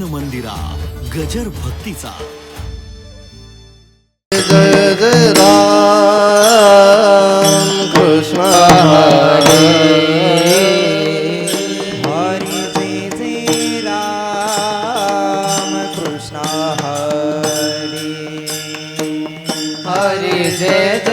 मन मंदिरा गजर भक्तीचा. जय जय राम कृष्ण हरी. हरी जय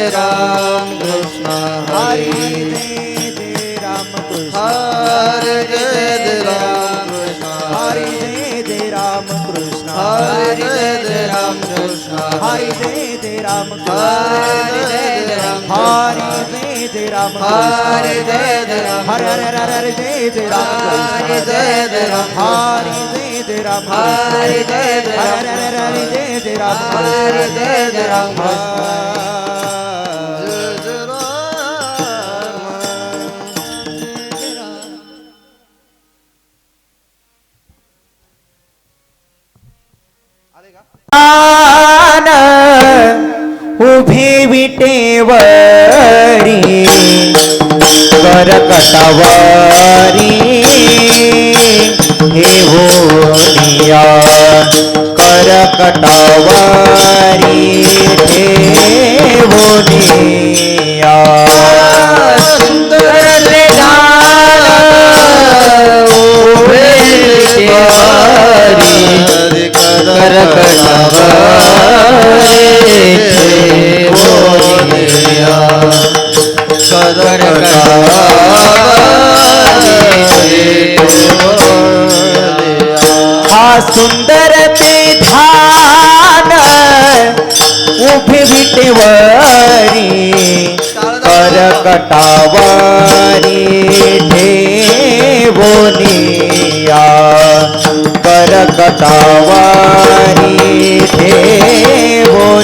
जय जय राम कृष्ण हरी हरे जय जय राम कृष्ण हरे जय जय राम कृष्ण हरी जय जय राम कृष्ण हरे जय जय राम कृष्ण हरी जय जय राम हरे जय जय राम हरी जय जय राम हरे जय जय राम हरे हरे हरे हरे उभी विटेवरी करकटवारी हे होनिया करकटवारी हे करकटावारी ठेवोनिया करकटावारी ठेवोनिया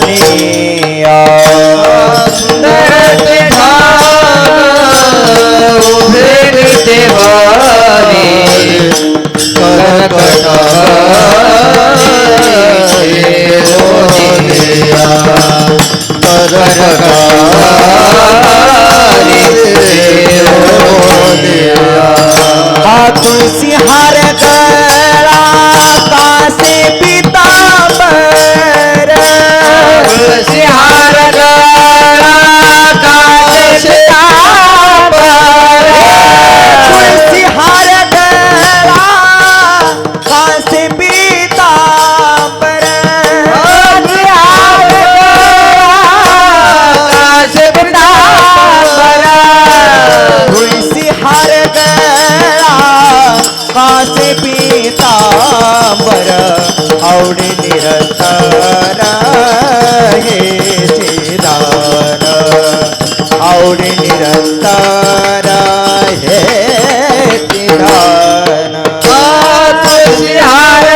आवडी निरंतार हे तिदान हार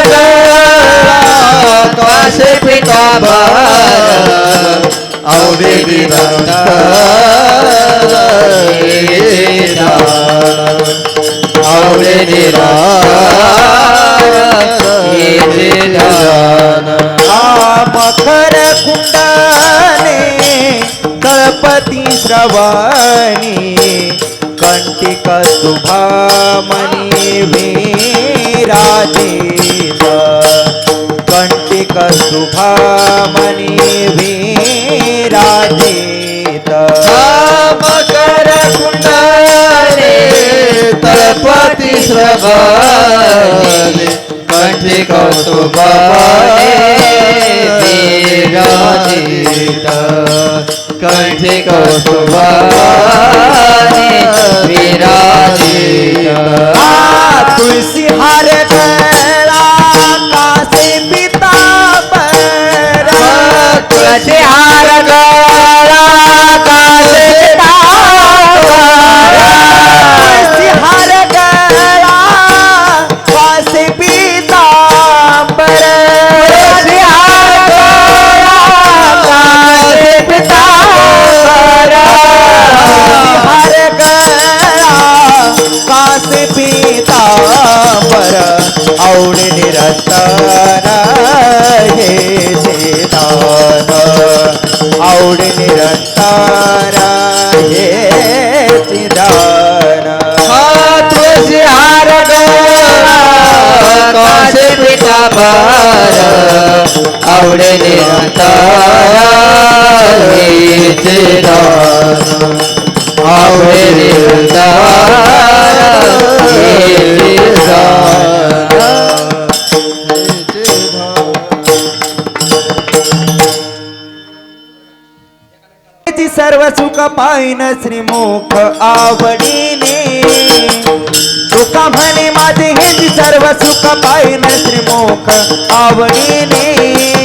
तोसे पिता आवडी निरंतार आवडी निरान मखर कुंड रवानी कंटिक सुभामणी विराजेत कंटिक सुभामणी विराजेत मकर कुंडले तळपती श्रवणे कंटिक सुभामणी आवडे निरंतर हेचे दान सर्व सुख पाहिन श्रीमुख आवडीने. तुका म्हणे माझे हे सर्व सुख पाहिन श्रीमुख आवडीने.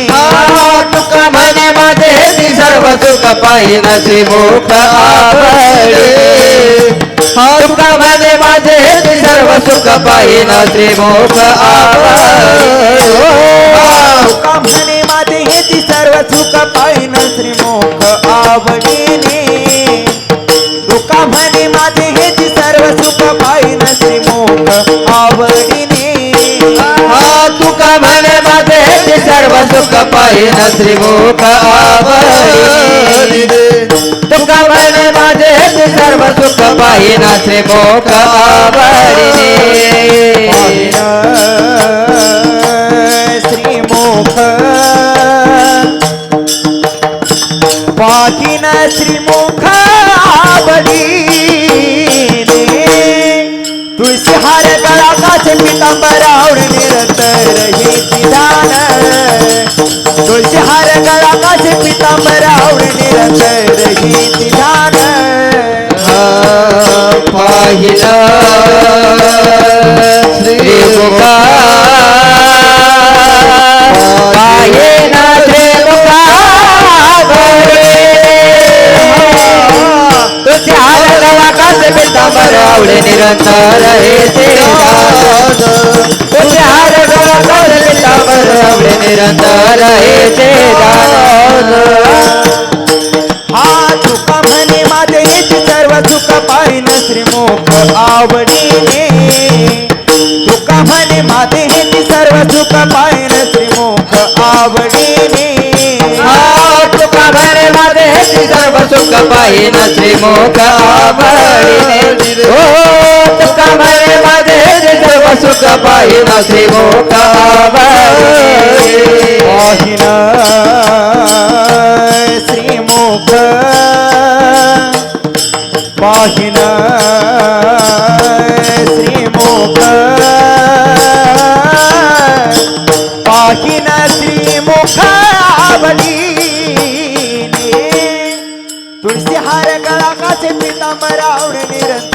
तुका म्हणे माझे ती सर्व सुख पाहिन श्रीमुख आवडे तुका म्हणे माझे ती सर्व सुख पाहिन श्रीमुख आवडे तुका म्हणे माझे हे ती सर्व सुख पाहिन श्रीमुख आवडीने तुका म्हणे माझे सर्व सुख पाहिन श्रीमुख आवडे तुका म्हणे माझे ते सर्व सुख पाहिन श्रीमुख आवडे आवड निरंतर हे दान पाहिलं तुझ्या आवडे निरंतर हे ते तुझ्या निरंतर हे. ते तुका सुख पाहिन श्रीमुख आवडीने तुका म्हणे माझे हेची सर्व सुख पाहिन श्रीमुख आवडीने. तुका भरे माझे ती सर्व सुख पाहिन श्रीमुख आवडीने. हो तुका भरे माझे ती सर्व सुख पाहिन श्रीमुख आवडीने पाहिन श्रीमुख पाहिन श्रीमुख पाहिन श्रीमुख आवडीने तुळशी हार गळा काचे पितांबर आवड निरंतर